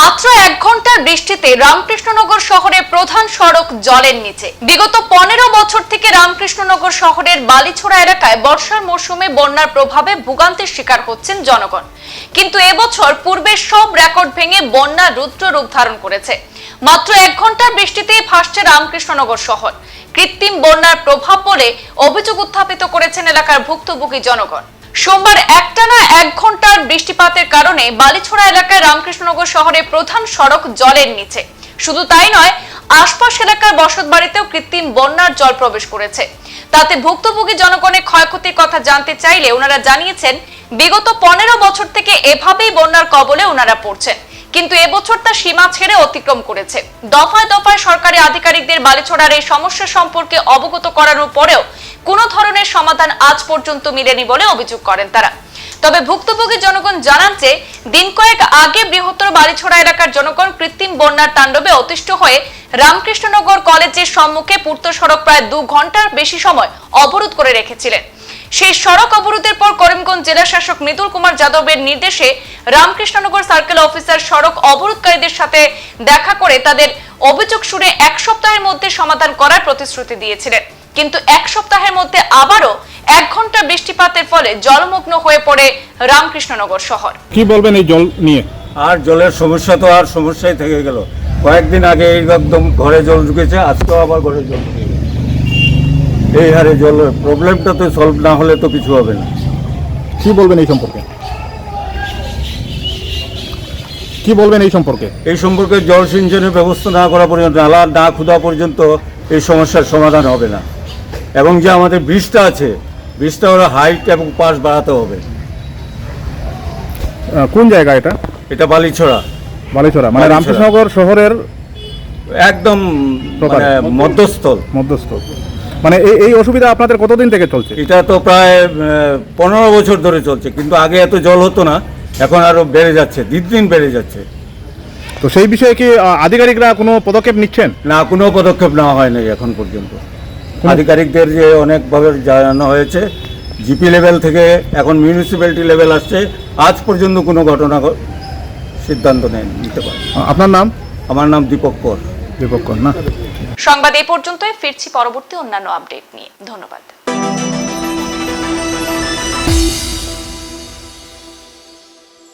মাত্র এক ঘণ্টার বৃষ্টিতে রামকৃষ্ণনগর শহরের প্রধান সড়ক জলের নিচে। বিগত পনেরো বছর থেকে রামকৃষ্ণনগর শহরের বালিছোড়া এলাকায় বর্ষার মৌসুমে বন্যার প্রভাবে ভোগান্তির শিকার হচ্ছেন জনগণ। কিন্তু এবছর পূর্বের সব রেকর্ড ভেঙে বন্যা রুদ্র রূপ ধারণ করেছে। মাত্র এক ঘণ্টার বৃষ্টিতেই ভাসছে রামকৃষ্ণনগর শহর। কৃত্রিম বন্যার প্রভাব বলে অভিযোগ উত্থাপিত করেছেন এলাকার ভুক্তভোগী জনগণ। সোমবার একটানা এক ঘণ্টার বৃষ্টিপাতের কারণে বালিছোড়া এলাকায় রামকৃষ্ণনগর শহরের প্রধান সড়ক জলের নিচে। শুধু তাই নয়, আশপাশ এলাকার বসত বাড়িতেও কৃত্রিম বন্যার জল প্রবেশ করেছে। তাতে ভুক্তভোগী জনগণের ক্ষয়ক্ষতির কথা জানতে চাইলে ওনারা জানিয়েছেন, বিগত পনেরো বছর থেকে এভাবেই বন্যার কবলে ওনারা পড়ছেন। কিন্তু এবছর তা সীমা ছেড়ে অতিক্রম করেছে। দফায় দফায় সরকারি আধিকারিকদের বালিছড়ার এই সমস্যা সম্পর্কে অবগত করানোর পরেও কোনো ধরনের সমাধান আজ পর্যন্ত মিলেনি বলে অভিযোগ করেন তারা। তবে ভুক্তভোগী জনগণ জানান যে, দিন কয়েক আগে বৃহত্তর বালিছড়া এলাকার জনগণ কৃত্রিম বন্যার তাণ্ডবে অতিষ্ঠ হয়ে রামকৃষ্ণনগর কলেজের সম্মুখে পূর্ত সড়ক প্রায় দু ঘণ্টার বেশি সময় অবরোধ করে রেখেছিলেন। সেই সড়ক অবরোধের পর করিমগঞ্জ জেলা শাসক মৃদুল কুমার যাদবের নির্দেশে রামকৃষ্ণনগর সার্কেল অফিসার সড়ক অবরোধকারীদের সাথে দেখা করে তাদের অভিযোগ শুনে এক সপ্তাহের মধ্যে সমাধান করার প্রতিশ্রুতি দিয়েছিলেন। কিন্তু এক সপ্তাহের মধ্যে আবারও এক ঘণ্টা বৃষ্টিপাতের ফলে জলমগ্ন হয়ে পড়ে রামকৃষ্ণনগর শহর। কি বলবেন এই জল নিয়ে? আর জলের সমস্যা তো আর সমস্যাই থেকে গেল। কয়েকদিন আগে এই একদম ঘরে জল ঢুকেছে আজকেও আবার ঘরে জল। এই হারে জলের প্রবলেমটা তো সলভ না হলে তো কিছু হবে না। কি বলবেন এই সম্পর্কে? কি বলবেন এই সম্পর্কে? এই সম্পর্কে জল সিঞ্চনের ব্যবস্থা না করা পর্যন্ত নালা না খুদা পর্যন্ত এই সমস্যার সমাধান হবে না। এবং যে আমাদের ব্রিজটা আছে ব্রিজটা ওরা হাইট এবং পাশ বাড়াতে হবে। কোন জায়গা এটা? এটা বালিছড়া। বালিছড়া মানে। রামকৃষ্ণনগর শহরের একদম। মানে মধ্যস্থল। মধ্যস্থ মানে এই এই অসুবিধা আপনাদের কতদিন থেকে চলছে? এটা তো প্রায় পনেরো বছর ধরে চলছে কিন্তু আগে এত জল হতো না এখন আরও বেড়ে যাচ্ছে দিন দিন বেড়ে যাচ্ছে। তো সেই বিষয়ে কি আধিকারিকরা কোনো পদক্ষেপ নিচ্ছেন? না কোনো পদক্ষেপ নেওয়া হয়নি এখন পর্যন্ত। আধিকারিকদের যে অনেকভাবে জানানো হয়েছে জিপি লেভেল থেকে এখন মিউনিসিপ্যালিটি লেভেল আসছে আজ পর্যন্ত কোনো ঘটনা সিদ্ধান্ত নেয় নিতে পারে আপনার নাম? আমার নাম দীপক কর। দীপক কর না? সংবাদ এই পর্যন্তই ফিরছি পরবর্তী অন্যান্য আপডেট নিয়ে। ধন্যবাদ।